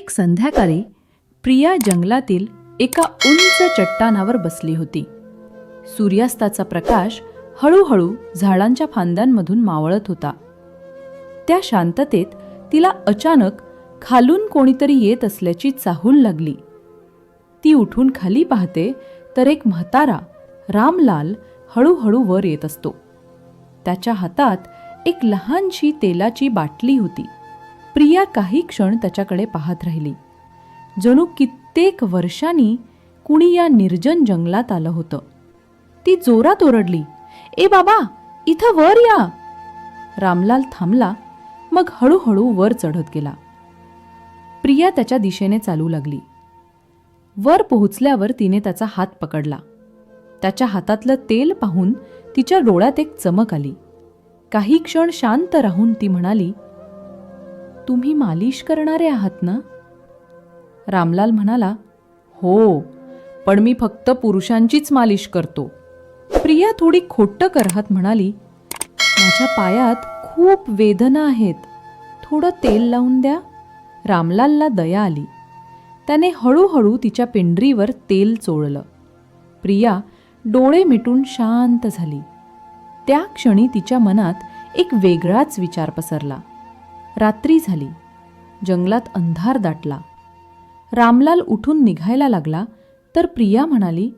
एक संध्याकाळी प्रिया जंगलातील एका उंच चट्टानावर बसली होती. सूर्यास्ताचा प्रकाश हळूहळू झाडांच्या फांद्यांमधून मावळत होता. त्या शांततेत तिला अचानक खालून कोणीतरी येत असल्याची चाहूल लागली. ती उठून खाली पाहते तर एक म्हातारा रामलाल हळूहळू वर येत असतो. त्याच्या हातात एक लहानशी तेलाची बाटली होती. प्रिया काही क्षण त्याच्याकडे पाहत राहिली. जणू कित्येक वर्षांनी कुणी या निर्जन जंगलात आलं होतं. ती जोरात ओरडली ए बाबा इथं वर या. रामलाल थांबला मग हळूहळू वर चढत गेला. प्रिया त्याच्या दिशेने चालू लागली. वर पोहोचल्यावर तिने त्याचा हात पकडला. त्याच्या हातातलं तेल पाहून तिच्या डोळ्यात एक चमक आली. काही क्षण शांत राहून ती म्हणाली तुम्ही मालिश करणारे आहात ना? रामलाल म्हणाला हो पण मी फक्त पुरुषांचीच मालिश करतो. प्रिया थोडी खोट्ट करहत म्हणाली माझ्या पायात खूप वेदना आहेत. थोडं तेल लावून द्या. रामलालला दया आली. त्याने हळूहळू तिच्या पिंडरीवर तेल चोळलं. प्रिया डोळे मिटून शांत झाली. त्या क्षणी तिच्या मनात एक वेगळाच विचार पसरला. रात्री झाली. जंगलात अंधार दाटला. रामलाल उठून निघायला लागला तर प्रिया म्हणाली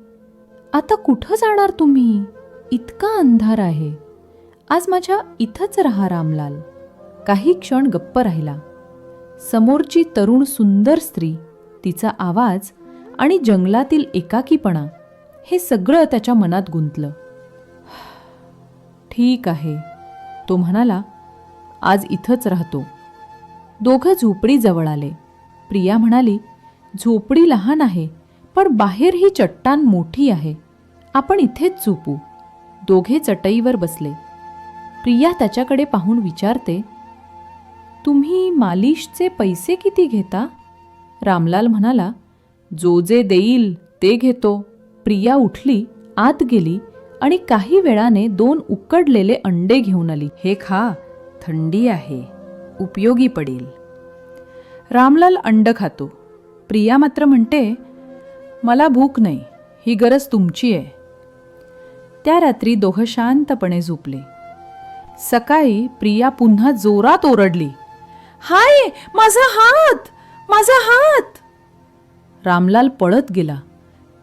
आता कुठं जाणार तुम्ही? इतका अंधार आहे. आज माझ्या इथंच राहा रामलाल. काही क्षण गप्प राहिला. समोरची तरुण सुंदर स्त्री तिचा आवाज आणि जंगलातील एकाकीपणा हे सगळं त्याच्या मनात गुंतलं. ठीक आहे तो म्हणाला आज इथंच राहतो. दोघं झोपडी जवळ आले. प्रिया म्हणाली झोपडी लहान आहे पण बाहेर ही चट्टान मोठी आहे. आपण इथेच झोपू. दोघे चटईवर बसले. प्रिया त्याच्याकडे पाहून विचारते तुम्ही मालिशचे पैसे किती घेता? रामलाल म्हणाला जो जे देईल ते घेतो. प्रिया उठली आत गेली आणि काही वेळाने दोन उकडलेले अंडे घेऊन आली. हे खा. थंडी आहे उपयोगी पडेल. रामलाल अंड खातो. प्रिया मात्र म्हणते मला भूक नाही ही गरज तुमची आहे. त्या रात्री दोघं शांतपणे झोपले. सकाळी प्रिया पुन्हा जोरात ओरडली हाय माझा हात माझा हात. रामलाल पळत गेला.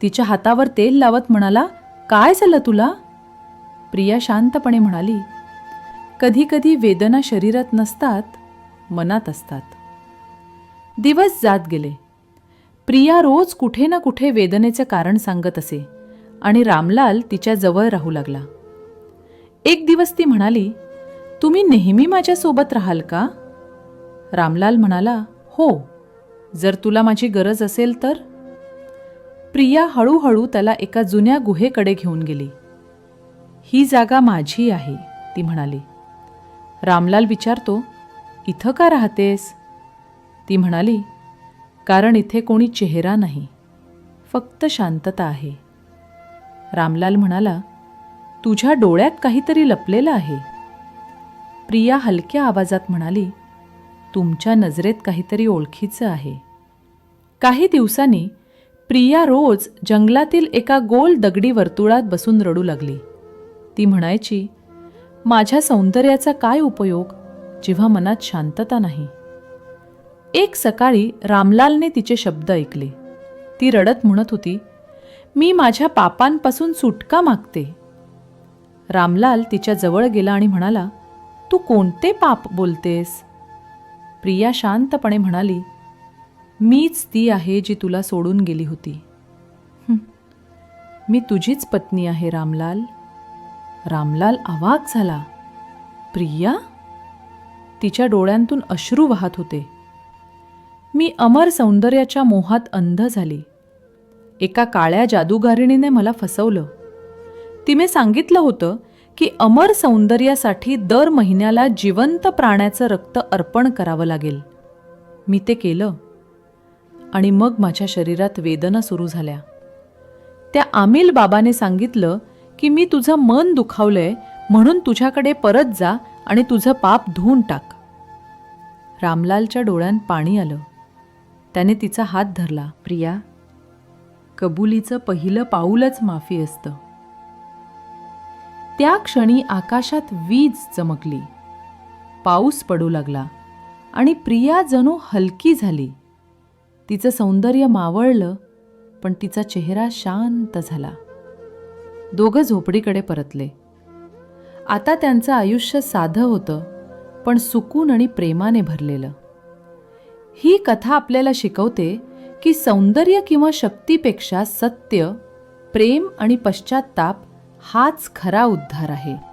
तिच्या हातावर तेल लावत म्हणाला काय झालं तुला? प्रिया शांतपणे म्हणाली कधीकधी वेदना शरीरात नसतात मनात असतात. दिवस जात गेले. प्रिया रोज कुठे ना कुठे वेदनेचं कारण सांगत असे आणि रामलाल तिच्या जवळ राहू लागला. एक दिवस ती म्हणाली तुम्ही नेहमी माझ्यासोबत राहाल का? रामलाल म्हणाला हो जर तुला माझी गरज असेल तर. प्रिया हळूहळू त्याला एका जुन्या गुहेकडे घेऊन गेली. ही जागा माझी आहे ती म्हणाली. रामलाल विचारतो इथं का राहतेस? ती म्हणाली कारण इथे कोणी चेहरा नाही फक्त शांतता आहे. रामलाल म्हणाला तुझ्या डोळ्यात काहीतरी लपलेलं आहे. प्रिया हलक्या आवाजात म्हणाली तुमच्या नजरेत काहीतरी ओळखीचं आहे. काही दिवसांनी प्रिया रोज जंगलातील एका गोल दगडी वर्तुळात बसून रडू लागली. ती म्हणायची माझ्या सौंदर्याचा काय उपयोग? जेव्हा मनात शांतता नाही. एक सकाळी रामलालने तिचे शब्द ऐकले. ती रडत म्हणत होती मी माझ्या पापांपासून सुटका मागते. रामलाल तिच्या जवळ गेला आणि म्हणाला तू कोणते पाप बोलतेस? प्रिया शांतपणे म्हणाली मीच ती आहे जी तुला सोडून गेली होती. मी तुझीच पत्नी आहे रामलाल. रामलाल आवाज झाला. प्रिया? तिच्या डोळ्यांतून अश्रू वाहत होते. मी अमर सौंदर्याच्या मोहात अंध झाली. एका काळ्या जादूगारिणीने मला फसवलं. तिने सांगितलं होतं की अमर सौंदर्यासाठी दर महिन्याला जिवंत प्राण्याचं रक्त अर्पण करावं लागेल. मी ते केलं. आणि मग माझ्या शरीरात वेदना सुरू झाल्या. त्या आमिल बाबाने सांगितलं की मी तुझं मन दुखावलंय म्हणून तुझ्याकडे परत जा आणि तुझं पाप धुवून टाक. रामलालच्या डोळ्यात पाणी आलं. त्याने तिचा हात धरला. प्रिया कबुलीचं पहिलं पाऊलच माफी असतं. त्या क्षणी आकाशात वीज चमकली. पाऊस पडू लागला आणि प्रिया जणू हलकी झाली. तिचं सौंदर्य मावळलं पण तिचा चेहरा शांत झाला. दोघं झोपडीकडे परतले. आता त्यांचं आयुष्य साधं होतं पण सुकून आणि प्रेमाने भरलेलं. ही कथा आपल्याला शिकवते की सौंदर्य किंवा शक्तीपेक्षा सत्य प्रेम आणि पश्चात्ताप हाच खरा उद्धार आहे.